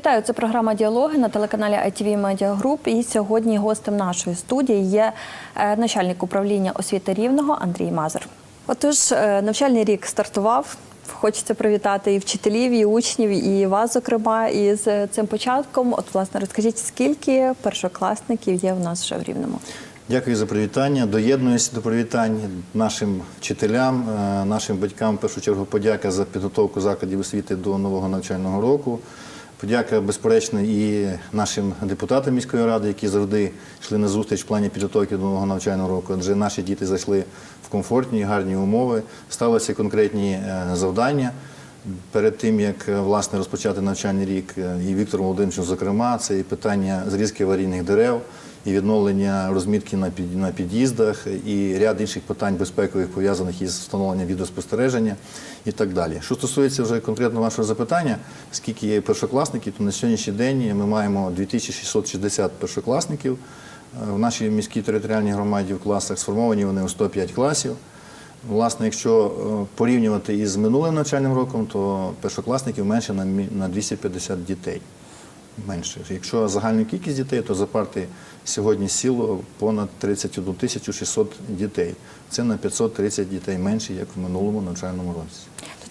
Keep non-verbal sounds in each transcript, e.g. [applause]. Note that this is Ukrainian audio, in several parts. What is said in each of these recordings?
Вітаю, це програма Діалоги на телеканалі ITV Media Group. І сьогодні гостем нашої студії є е, начальник управління освіти рівного Андрій Мазур. Отож, е, навчальний рік стартував. Хочеться привітати і вчителів, і учнів, і вас, зокрема, із е, цим початком. От, власне, розкажіть, скільки першокласників є в нас вже в Рівному? Дякую за привітання. Доєднуюся до привітань нашим вчителям, нашим батькам. В першу чергу подяка за підготовку закладів освіти до нового навчального року. Подяка, безперечно, і нашим депутатам міської ради, які завжди йшли на зустріч в плані підготовки до нового навчального року. Адже наші діти зайшли в комфортні, гарні умови, ставилися конкретні е, завдання. Перед тим як е, власне розпочати навчальний рік, е, і Віктор Володимировичем, зокрема, це і питання зрізки аварійних дерев, і відновлення розмітки на під'їздах, і ряд інших питань безпекових пов'язаних із встановленням відеоспостереження і так далі. Що стосується вже конкретно вашого запитання, скільки є першокласників, то на сьогоднішній день ми маємо 2660 першокласників. Е, В нашій міській територіальній громаді в класах сформовані вони у 105 класів. Власне, якщо е, порівнювати із минулим навчальним роком, то першокласників менше на 250 дітей. Менше. Якщо загальну кількість дітей, то за парти сьогодні сіло понад 31 тисячу 600 дітей. Це на 530 дітей менше, як в минулому навчальному році.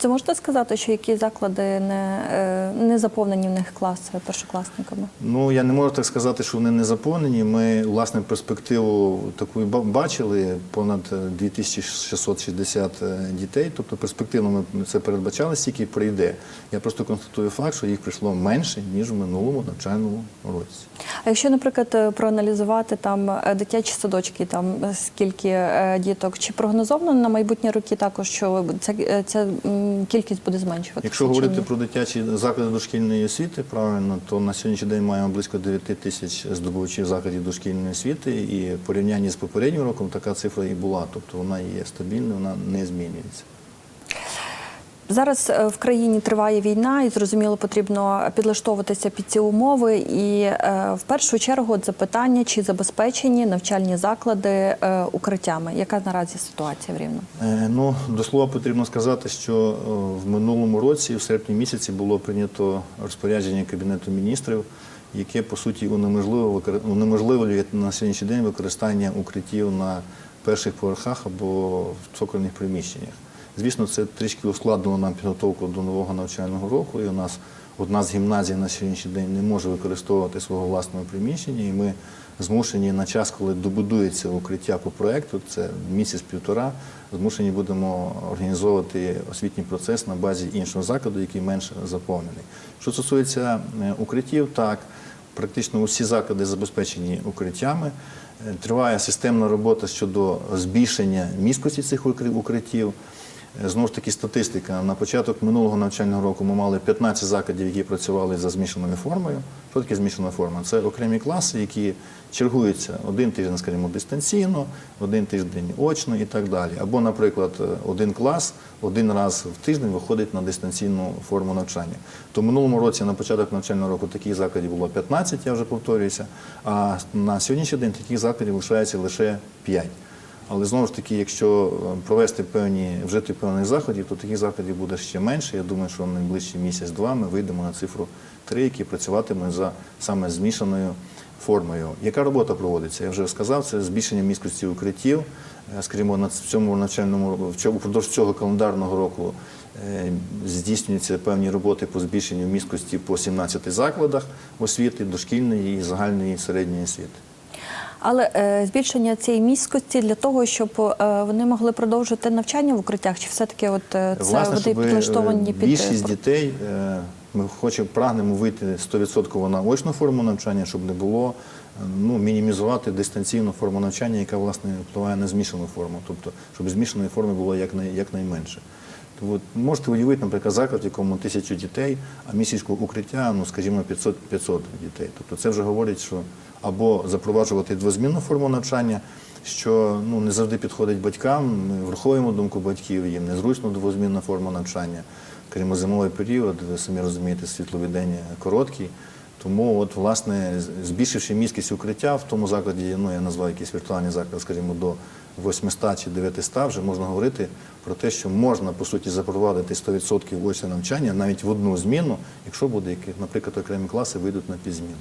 Це можете сказати, що які заклади не, е, не заповнені в них класи першокласниками? Ну я не можу так сказати, що вони не заповнені. Ми власне перспективу таку бачили понад е, 2660 е, дітей. Тобто перспективно ми це передбачали, стільки прийде. Я просто констатую факт, що їх прийшло менше ніж в минулому навчальному році. А якщо, наприклад, е, проаналізувати там е, дитячі садочки, там е, скільки е, діток, чи прогнозовано на майбутні роки також, що ця, е, ця м, кількість буде зменшуватися? Якщо говорити про дитячі заклади дошкільної освіти, правильно, то на сьогоднішній день маємо близько 9 тисяч здобувачів закладів дошкільної освіти, і в порівнянні з попереднім роком така цифра і була. Тобто вона є стабільною, вона не змінюється. Зараз е, в країні триває війна, і зрозуміло, потрібно підлаштовуватися під ці умови. І е, в першу чергу запитання, чи забезпечені навчальні заклади е, укриттями? Яка наразі ситуація в Рівному? Ну, до слова потрібно сказати, що в минулому році, в серпні місяці, було прийнято розпорядження Кабінету міністрів, яке по суті унеможливлює на сьогоднішній день використання укриттів на перших поверхах або в цокольних приміщеннях. Звісно, це трішки ускладнило нам підготовку до нового навчального року. І у нас одна з гімназій на сьогоднішній день не може використовувати свого власного приміщення, і ми змушені на час, коли добудується укриття по проекту, це місяць-півтора, змушені будемо організовувати освітній процес на базі іншого закладу, який менш заповнений. Що стосується е, укриттів, так практично усі заклади забезпечені укриттями. Е, Триває системна робота щодо збільшення місткості цих укриттів. Е, Знову ж таки, статистика. На початок минулого навчального року ми мали 15 закладів, які працювали за змішаною формою. Що таке змішана форма? Це окремі класи, які чергуються один тиждень, скажімо, дистанційно, один тиждень очно і так далі. Або, наприклад, е, один клас один раз в тиждень виходить на дистанційну форму навчання. То в минулому році, на початок навчального року, таких закладів було 15, я вже повторююся. А на сьогоднішній день таких закладів лишається лише 5. Але знову ж таки, якщо е, провести певні вжити певних заходів, то таких заходів буде ще менше. Я думаю, що в найближчий місяць-два ми вийдемо на цифру 3, які працюватимуть за саме змішаною формою. Яка робота проводиться? Я вже сказав, це збільшення міськості укриттів. Е, Скажімо, на цьому навчальному впродовж цього календарного року е, здійснюються певні роботи по збільшенню міськості по 17 закладах освіти, дошкільної і загальної середньої освіти. Але е, збільшення цієї міськості для того, щоб е, вони могли продовжити навчання в укриттях, чи все-таки от е, це Власне, вони підлаштовані під більшість дітей ми хочемо прагнемо вийти 100% на очну форму навчання, щоб не було ну, мінімізувати дистанційну форму навчання, яка власне впливає на змішану форму, тобто щоб змішаної форми було якнай, якнайменше. То от можете уявити, наприклад, заклад, якому тисячу дітей, а місячку укриття, ну скажімо, 500, 500 дітей. Тобто це вже говорить, що або запроваджувати двозмінну форму навчання, що ну не завжди підходить батькам. Ми враховуємо думку батьків, їм незручно двозмінна форма навчання. Крім зимовий період, ви самі розумієте, світловий день короткий. Тому, от, власне, збільшивши міськість укриття в тому закладі, ну я назвав якийсь віртуальний заклад, скажімо, до 800 чи 900, вже можна говорити про те, що можна по суті запровадити 100% очне навчання навіть в одну зміну, якщо буде, які, наприклад, окремі класи вийдуть на підзмінку.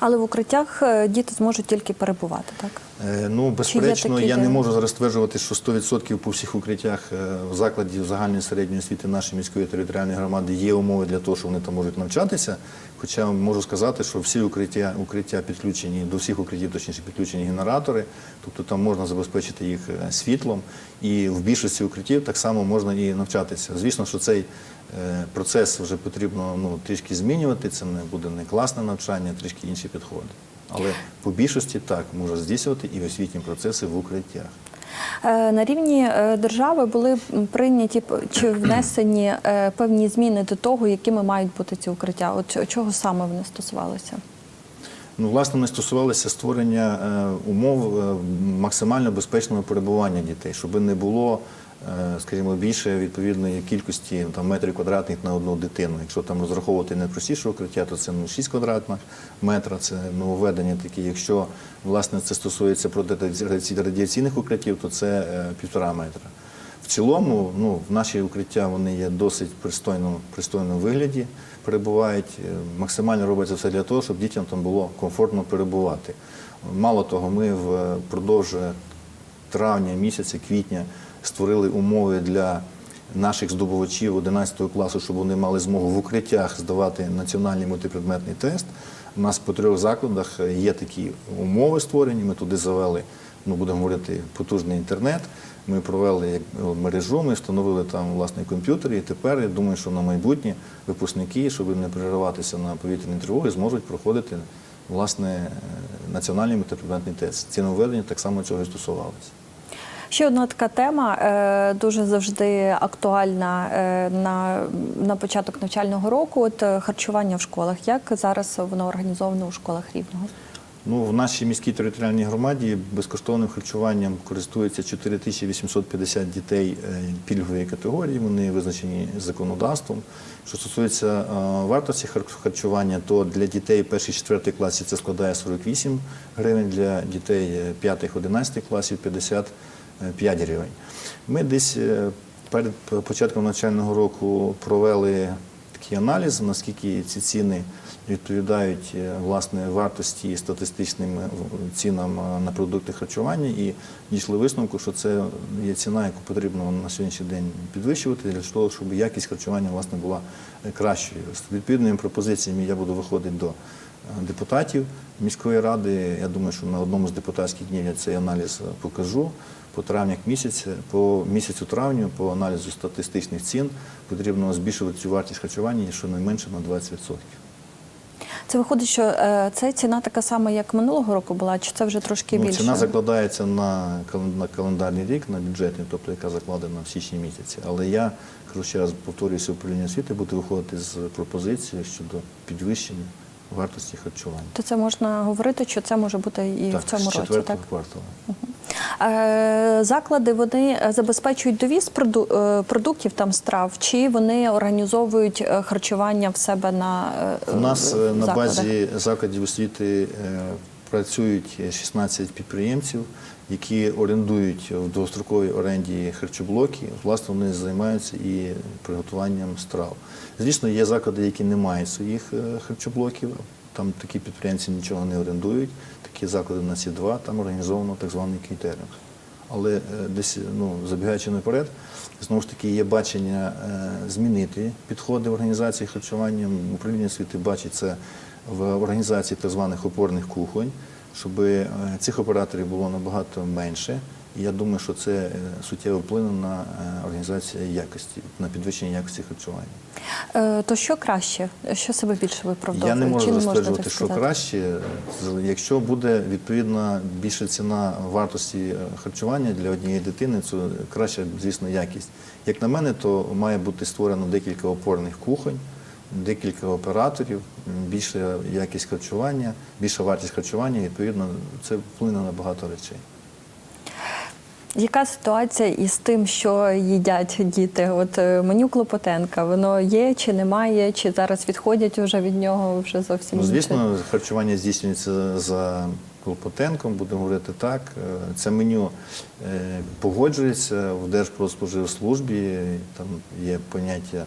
Але в укриттях е, діти зможуть тільки перебувати, так? Е, Ну, безперечно, я не можу зараз стверджувати, що 100% по всіх укриттях е, в закладі загальної середньої освіти нашої міської територіальної громади є умови для того, що вони там можуть навчатися. Хоча можу сказати, що всі укриття, укриття підключені, до всіх укриттів, точніше, підключені генератори, тобто там можна забезпечити їх е, світлом. І в більшості укриттів так само можна і навчатися. Звісно, що цей е, процес вже потрібно ну, трішки змінювати. Це не буде не класне навчання, трішки інші підходи. Але по більшості так можна здійснювати і освітні процеси в укриттях. Е, На рівні е, держави були прийняті чи внесені е, певні зміни до того, якими мають бути ці укриття. От чого саме вони стосувалися? Ну, власне, ми стосувалися створення умов максимально безпечного перебування дітей, щоб не було, скажімо, більше відповідної кількості там, метрів квадратних на одну дитину. Якщо там розраховувати найпростіше укриття, то це ну, 6 квадратних метра, це нововведення такі. Якщо власне це стосується протирадіаційних укриттів, то це е, півтора метра. В цілому, ну, наші укриття вони є досить пристойно, пристойному вигляді, перебувають. Е, Максимально робиться все для того, щоб дітям там було комфортно перебувати. Мало того, ми впродовж травня місяця, квітня створили умови для наших здобувачів 11 класу, щоб вони мали змогу в укриттях здавати національний мультипредметний тест. У нас по трьох закладах є такі умови створені. Ми туди завели, ну будемо говорити, потужний інтернет. Ми провели мережу, ми встановили там власний комп'ютер, і тепер я думаю, що на майбутнє випускники, щоб не перериватися на повітряні тривоги, зможуть проходити власне е, національний мультипредметний тест. Ці нововведення так само цього і стосувалися. Ще одна така тема, е, дуже завжди актуальна е, на, на початок навчального року. От е, харчування в школах. Як зараз воно організовано у школах рівного? Ну, в нашій міській територіальній громаді безкоштовним харчуванням користується 4850 дітей пільгової категорії. Вони визначені законодавством. Що стосується вартості хар- харчування, то для дітей перших 4 класі це складає 48 гривень, для дітей 5-11 класів 55 гривень. Ми десь е, перед початком навчального року провели такий аналіз, наскільки ці ціни відповідають е, власне вартості статистичним е, цінам е, на продукти харчування і дійшли висновку, що це є ціна, яку потрібно на сьогоднішній день підвищувати для того, щоб якість харчування власне була е, кращою. З відповідними пропозиціями я буду виходити до е, депутатів міської ради. Я думаю, що на одному з депутатських днів я цей аналіз е, покажу. По травнях місяця, по місяцю травню, по аналізу статистичних цін потрібно збільшувати цю вартість харчування щонайменше на 20%. Це виходить, що е, це ціна така сама, як минулого року була, чи це вже трошки Ну, більше? ціна закладається на, на календарний рік, на бюджетний, тобто яка закладена в січні місяці. Але я кажу ще раз, повторююся, управління освіти буде виходити з пропозицією щодо підвищення вартості харчування. То це можна говорити, що це може бути і так, в цьому з році, четвертого так? кварталу. Е, Заклади вони е, забезпечують довіз проду- е, продуктів там страв, чи вони організовують харчування в себе на е, У нас е, на базі закладів освіти е, працюють 16 підприємців, які орендують в довгостроковій оренді харчоблоки. Власне, вони займаються і приготуванням страв. Звісно, є заклади, які не мають своїх е, харчоблоків. Там такі підприємці нічого не орендують. Такі заклади нас є два, там організовано так званий кейтеринг. Але е, десь ну, забігаючи наперед, знову ж таки є бачення е, змінити підходи в організації харчування. Управління освіти бачить це в організації так званих опорних кухонь, щоб е, цих операторів було набагато менше. І я думаю, що це е, суттєво вплине на е, організацію якості, на підвищення якості харчування. То що краще? Що себе більше виправдовує? Я не можу розтверджувати, що краще. Якщо буде відповідна більша ціна вартості харчування для однієї дитини, то краща, звісно, якість. Як на мене, то має бути створено декілька опорних кухонь, декілька операторів, більша якість харчування, більша вартість харчування, і відповідно це вплине на багато речей. Яка ситуація із тим, що їдять діти? От е, меню Клопотенка, воно є чи немає, чи зараз відходять вже від нього вже зовсім Ну, звісно, харчування здійснюється за Клопотенком, будемо говорити так. Е, Це меню е, погоджується в Держпродспоживслужбі. Там є поняття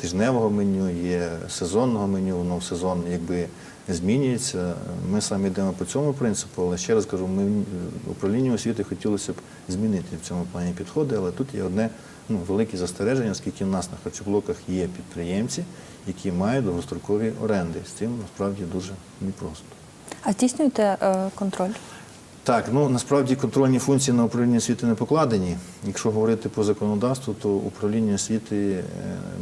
тижневого меню, є сезонного меню, воно в сезон якби змінюється. Ми саме йдемо по цьому принципу, але ще раз кажу, ми управлінню освіти хотілося б змінити в цьому плані підходи, але тут є одне ну, велике застереження, оскільки в нас на харчоблоках є підприємці, які мають довгострокові оренди. З цим насправді дуже непросто. А здійснюєте е, контроль? Так, ну насправді контрольні функції на управління освіти не покладені. Якщо говорити по законодавству, то управління освіти е,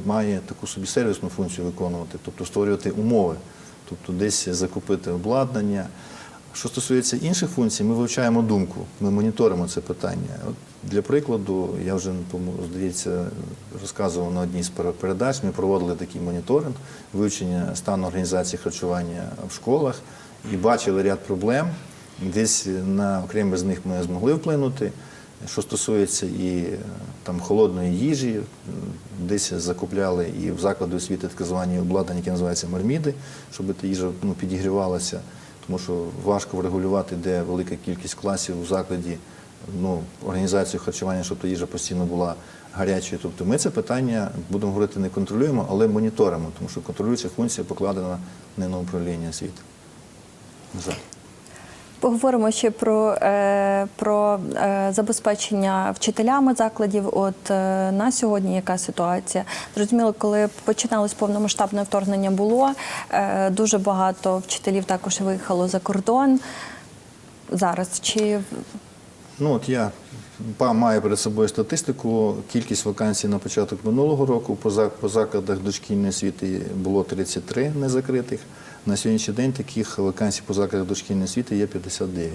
має таку собі сервісну функцію виконувати, тобто створювати умови, тобто десь закупити обладнання. Що стосується інших функцій, ми вивчаємо думку, ми моніторимо це питання. От для прикладу, я вже здається розказував на одній з пере- передач. Ми проводили такий моніторинг, вивчення стану організації харчування в школах і бачили ряд проблем. Десь на окремі з них ми змогли вплинути. Що стосується і е, там холодної їжі, десь закупляли і в заклади освіти так звані обладнання, які називаються марміди, щоб та їжа ну, підігрівалася, тому що важко врегулювати, де велика кількість класів у закладі, ну, організацію харчування, щоб та їжа постійно була гарячою. Тобто ми це питання, будемо говорити, не контролюємо, але моніторимо, тому що контролююча функція покладена не на управління освіти. Жаль. Поговоримо ще про, е, про е, забезпечення вчителями закладів. От е, на сьогодні яка ситуація? Зрозуміло, коли починалось повномасштабне вторгнення, було дуже багато вчителів також виїхало за кордон. Зараз чи Ну от я маю перед собою статистику. Кількість вакансій на початок минулого року по закладах дошкільної освіти було 33 незакритих. На сьогоднішній день таких вакансій по закладах дошкільної освіти є 59.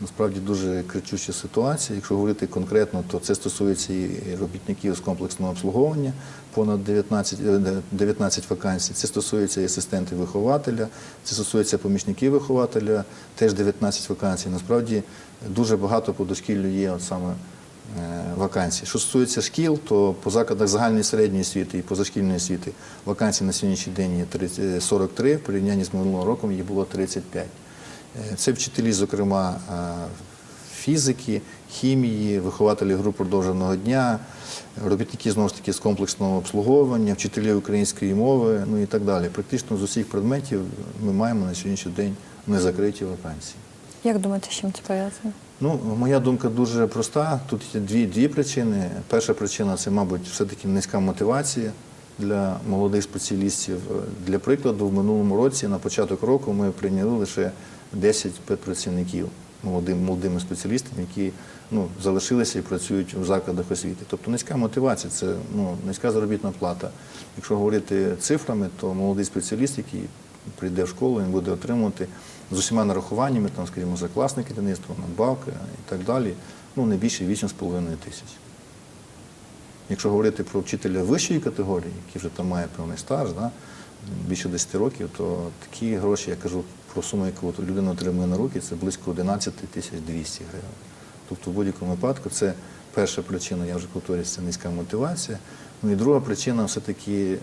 Насправді дуже кричуща ситуація. Якщо говорити конкретно, то це стосується і робітників з комплексного обслуговування, понад 19, е, 19 вакансій. Це стосується і асистентів вихователя, це стосується помічників вихователя, теж 19 вакансій. Насправді дуже багато по дошкіллю є от саме е, вакансій. Що стосується шкіл, то по закладах загальної середньої освіти і позашкільної освіти вакансій на сьогоднішній день є 30 43, в порівнянні з минулим роком їх було 35. Е, Це вчителі, зокрема, е, фізики, хімії, вихователі груп продовженого дня, робітники знову ж таки з комплексного обслуговування, вчителі української мови, ну і так далі. Практично з усіх предметів ми маємо на сьогоднішній день незакриті вакансії. як думаєте, з чим це пов'язано? Ну, моя думка дуже проста. Тут є дві, дві причини. Перша причина це, мабуть, все-таки низька мотивація для молодих спеціалістів. Для прикладу, в минулому році, на початок року, ми прийняли лише 10 педпрацівників молодим, молодими спеціалістами, які ну, залишилися і працюють у закладах освіти. Тобто низька мотивація, це ну, низька заробітна плата. Якщо говорити цифрами, то молодий спеціаліст, який прийде в школу, він буде отримувати з усіма нарахуваннями, там, скажімо, за класне керівництво, надбавки і так далі, ну, не більше 8,5 тисяч. Якщо говорити про вчителя вищої категорії, який вже там має певний стаж, да, більше 10 років, то такі гроші, я кажу про суму, яку людина отримує на руки, це близько 11 тисяч 200 гривень. Тобто в будь-якому випадку це перша причина, я вже повторюю, це низька мотивація. Ну і друга причина все-таки е,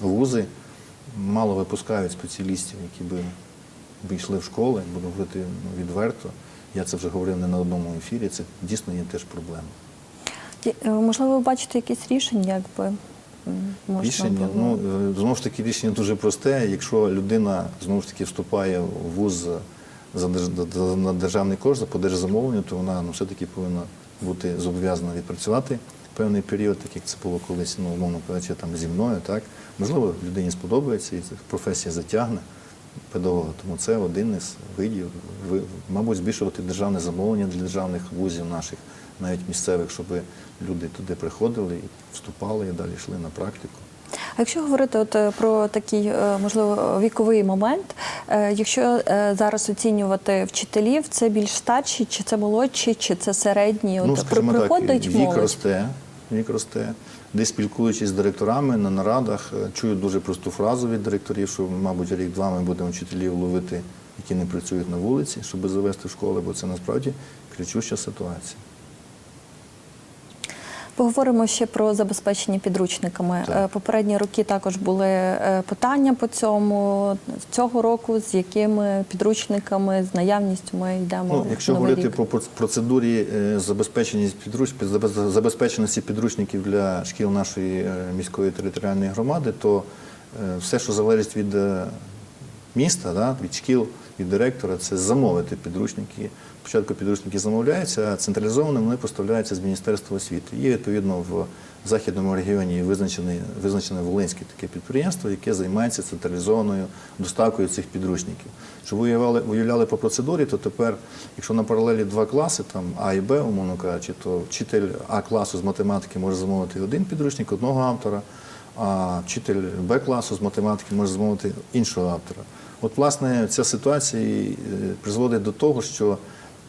вузи мало випускають спеціалістів, які би, би йшли в школи, буду говорити відверто. Я це вже говорив не на одному ефірі, це дійсно є теж проблема. Е, Можливо, ви бачите якісь рішення, якби можна Рішення, було? ну е, знову ж таки, рішення дуже просте. Якщо людина знову ж таки вступає в вуз за- на державний кошт, за по держзамовленню, то вона ну, все-таки повинна бути зобов'язана відпрацювати певний період, так як це було колись, ну, умовно кажучи, там зі мною. Так? Можливо, людині сподобається і професія затягне педагога. Тому це один із видів, ви- мабуть, збільшувати державне замовлення для державних вузів наших, навіть місцевих, щоб люди туди приходили і вступали і далі йшли на практику. А якщо говорити от е, про такий, е, можливо, віковий момент, е, якщо зараз оцінювати вчителів, це більш старші, чи це молодші, чи це середні? От, ну, при- скажімо так, приходить вік молодь? росте, вік росте. Десь спілкуючись з директорами на нарадах, е, чую дуже просту фразу від директорів, що, мабуть, рік-два ми будемо вчителів ловити, які не працюють на вулиці, щоб завести в школи, бо це насправді кричуща ситуація. Поговоримо ще про забезпечення підручниками. Так. Е, Попередні роки також були е, питання по цьому. Цього року з якими підручниками, з наявністю ми йдемо. Ну, якщо новий говорити рік? про проц- процедурі е, забезпеченість підруч... забезпеченості підручників для шкіл нашої міської територіальної громади, то все, що залежить від міста, від шкіл, від директора, це замовити підручники. Спочатку підручники замовляються, а централізовано вони поставляються з Міністерства освіти. Є відповідно в західному регіоні визначене, визначене Волинське таке підприємство, яке займається централізованою доставкою цих підручників. Щоб уявляли, уявляли по процедурі, то тепер, якщо на паралелі два класи, там А і Б, умовно кажучи, то вчитель А класу з математики може замовити один підручник одного автора, а вчитель Б класу з математики може замовити іншого автора. От, власне, ця ситуація е, призводить до того, що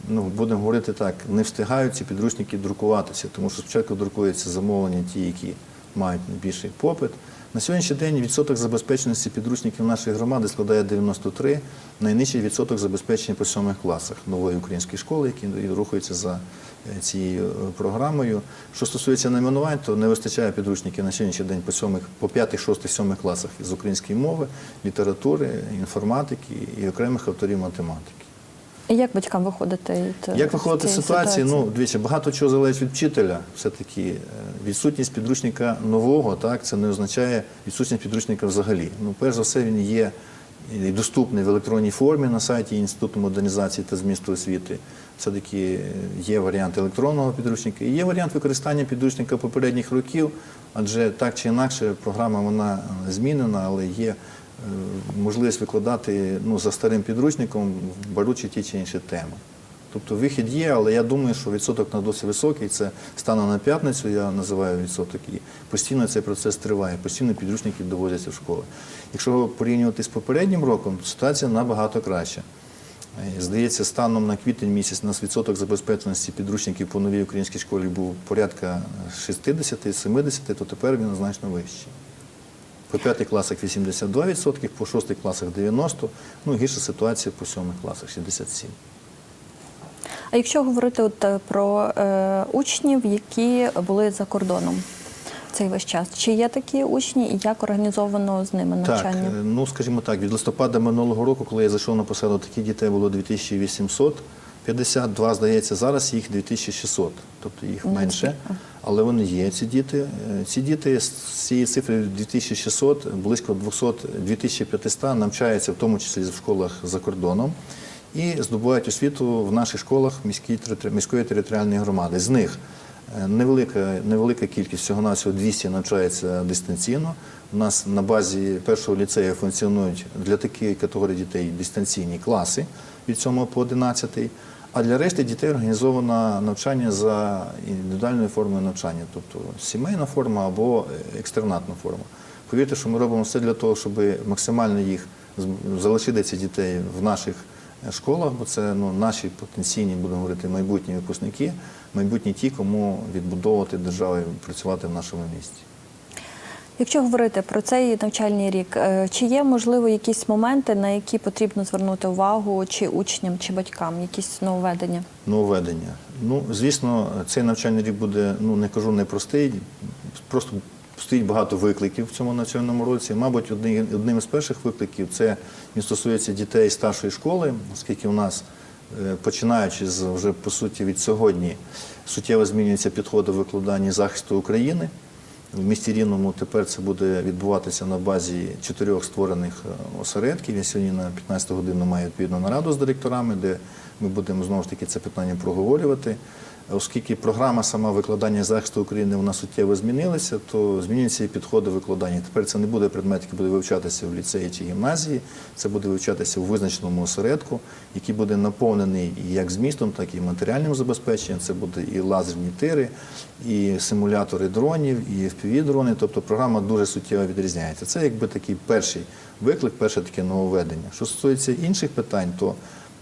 ну, будемо говорити так, не встигають ці підручники друкуватися, тому що спочатку друкуються замовлення ті, які мають найбільший попит. На сьогоднішній день відсоток забезпеченості підручників нашої громади складає 93, найнижчий відсоток забезпечення по сьомих класах нової української школи, які рухаються за е, цією е, програмою. Що стосується найменувань, то не вистачає підручників на сьогоднішній день по сьомих, по п'ятих, шостих, сьомих класах з української мови, літератури, інформатики і окремих авторів математики. І Як батькам виходити? від, Як виходити з ситуації? Ну, дивіться, багато чого залежить від вчителя. Все-таки е, відсутність підручника нового, так, це не означає відсутність підручника взагалі. Ну, перш за все, він є і доступний в електронній формі на сайті Інституту модернізації та змісту освіти. Все-таки е, є варіант електронного підручника і є варіант використання підручника попередніх років, адже так чи інакше програма вона е, змінена, але є е, можливість викладати ну, за старим підручником, беручи ті чи інші теми. Тобто вихід є, але я думаю, що відсоток на досить високий. Це стане на п'ятницю, я називаю відсоток, і постійно цей процес триває, постійно підручники доводяться в школи. Якщо порівнювати з попереднім роком, ситуація набагато краща. Е, Здається, станом на квітень місяць нас відсоток забезпеченості підручників по новій українській школі був порядка 60-70, то тепер він значно вищий. По п'ятих класах 82%, по шостих класах 90%, ну гірша ситуація по сьомих класах 67%. А якщо говорити от е, про е, учнів, які були за кордоном цей весь час, чи є такі учні і як організовано з ними навчання? е, ну скажімо так, від листопада минулого року, коли я зайшов на посаду, таких дітей було 2800, 52, здається, зараз їх 2600, тобто їх менше. Але вони є, ці діти. Е, Ці діти з цієї цифри 2600, близько 200, 2500 навчаються, в тому числі в школах за кордоном, і здобувають освіту в наших школах міської, територіальної громади. З них Е, Невелика, невелика кількість, всього навсього 200 навчається дистанційно. У нас на базі першого ліцею функціонують для такої категорії дітей дистанційні класи від 7 по 11. А для решти дітей організовано навчання за індивідуальною формою навчання, тобто сімейна форма або екстернатна форма. Повірте, що ми робимо все для того, щоб максимально їх залишити цих дітей в наших школах, бо це ну, наші потенційні, будемо говорити, майбутні випускники, майбутні ті, кому відбудовувати державу і працювати в нашому місті. Якщо говорити про цей навчальний рік, е, чи є можливо якісь моменти, на які потрібно звернути увагу чи учням, чи батькам, якісь нововведення? Нововведення. Ну, звісно, цей навчальний рік буде, ну не кажу, непростий, просто стоїть багато викликів в цьому навчальному році. Мабуть, одні- одним із перших викликів це він стосується дітей старшої школи, оскільки у нас, е, починаючи з вже по суті від сьогодні, суттєво змінюються підходи в викладанні захисту України. В місті Рівному тепер це буде відбуватися на базі чотирьох створених е, осередків. Я сьогодні на 15 годину маю відповідну нараду з директорами, де ми будемо знову ж таки це питання проговорювати. Оскільки програма сама викладання захисту України вона суттєво змінилася, то змінюються і підходи викладання. Тепер це не буде предмет, який буде вивчатися в ліцеї чи гімназії, це буде вивчатися у визначеному осередку, який буде наповнений як змістом, так і матеріальним забезпеченням. Це буде і лазерні тири, і симулятори дронів, і FPV-дрони. Тобто програма дуже суттєво відрізняється. Це якби такий перший виклик, перше таке нововведення. Що стосується інших питань, то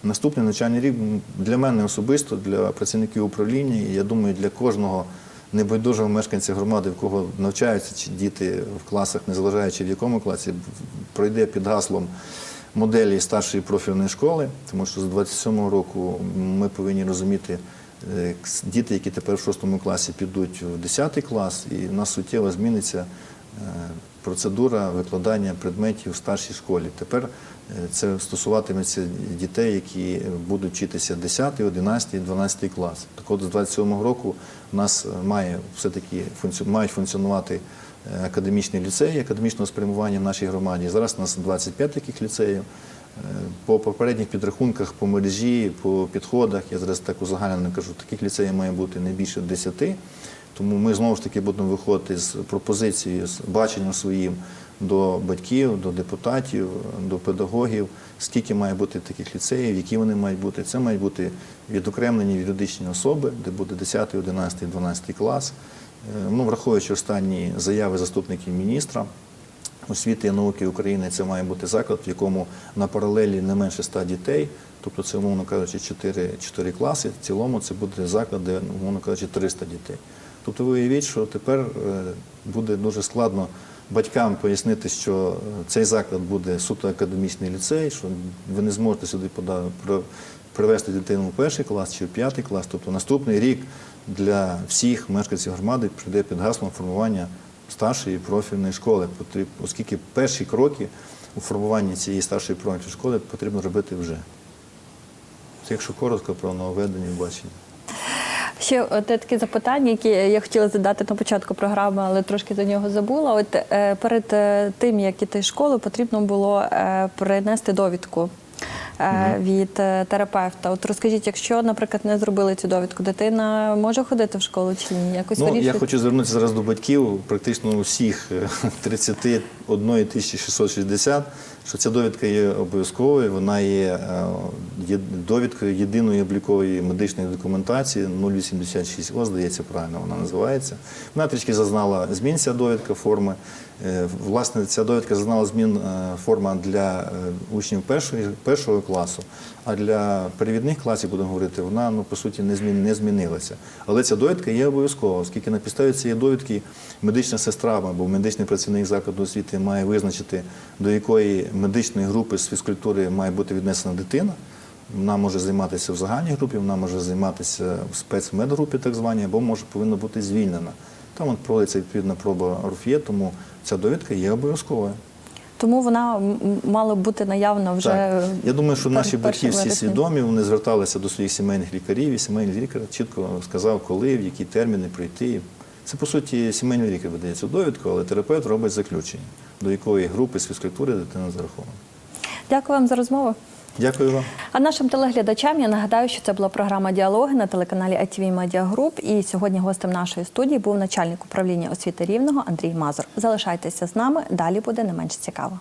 Наступний навчальний рік для мене особисто, для працівників управління, і я думаю, для кожного небайдужого мешканця громади, в кого навчаються чи діти в класах, незважаючи в якому класі, пройде під гаслом моделі старшої профільної школи, тому що з 27-го року ми повинні розуміти е, діти, які тепер в 6 класі підуть в 10 клас, і в нас суттєво зміниться е, процедура викладання предметів в старшій школі. Тепер це стосуватиметься дітей, які будуть вчитися 10, 11, 12 клас. Так от з 27 року у нас е, має все-таки мають функціонувати е, академічні ліцеї, академічного спрямування в нашій громаді. Зараз у нас 25 таких ліцеїв. Е, По попередніх підрахунках, по мережі, по підходах, я зараз так узагальнено кажу, таких ліцеїв має бути не більше 10. Тому ми знову ж таки будемо виходити з пропозицією, з баченням своїм до батьків, до депутатів, до педагогів, скільки має бути таких ліцеїв, які вони мають бути. Це мають бути відокремлені юридичні особи, де буде 10, 11, 12 клас. Е, Ну, враховуючи останні заяви заступників міністра, освіти і науки України це має бути заклад, в якому на паралелі не менше 100 дітей, тобто це, умовно кажучи, 4, 4 класи. В цілому це буде заклад, де, умовно кажучи, 300 дітей. Тобто ви уявіть, що тепер е, буде дуже складно батькам пояснити, що е, цей заклад буде суто академічний ліцей, що ви не зможете сюди привести дитину в перший клас чи в п'ятий клас. Тобто наступний рік для всіх мешканців громади прийде під гаслом формування старшої профільної школи, оскільки перші кроки у формуванні цієї старшої профільної школи потрібно робити вже. Якщо коротко про нововведення бачення. Ще от таке запитання, які я хотіла задати на початку програми, але трошки за нього забула. От е, перед е, тим, як іти в школу, потрібно було е, принести довідку. Е, Від е, терапевта, от розкажіть, якщо, наприклад, не зробили цю довідку, дитина може ходити в школу чи ні? Якось Ну, я хочу звернутися зараз до батьків, практично усіх е, [laughs] 31 тисячі 660, що ця довідка є обов'язковою, вона є е, є довідкою єдиної облікової медичної документації 086 О, здається, правильно вона називається. Вона трішки зазнала змін ця довідка форми. Е, Власне, ця довідка зазнала змін е, форма для е, учнів першої, першого класу, а для перевідних класів, будемо говорити, вона ну, по суті не, змін, не змінилася. Але ця довідка є обов'язкова, оскільки на підставі цієї довідки медична сестра або медичний працівник закладу освіти має визначити, до якої медичної групи з фізкультури має бути віднесена дитина. Вона може займатися в загальній групі, вона може займатися в спецмедгрупі, так званій, або може повинна бути звільнена. Там от проводиться відповідна проба РУФЄ, тому ця довідка є обов'язковою. Тому вона мала бути наявна вже. Так. Я думаю, що наші батьки всі свідомі, вони зверталися до своїх сімейних лікарів, і сімейний лікар чітко сказав, коли, в які терміни прийти. Це, по суті, сімейний лікар видає цю довідку, але терапевт робить заключення, до якої групи з фізкультури дитина зарахована. Дякую вам за розмову. Дякую вам. А нашим телеглядачам я нагадаю, що це була програма Діалоги на телеканалі ITV Media Group. І сьогодні гостем нашої студії був начальник управління освіти рівного Андрій Мазур. Залишайтеся з нами. Далі буде не менш цікаво.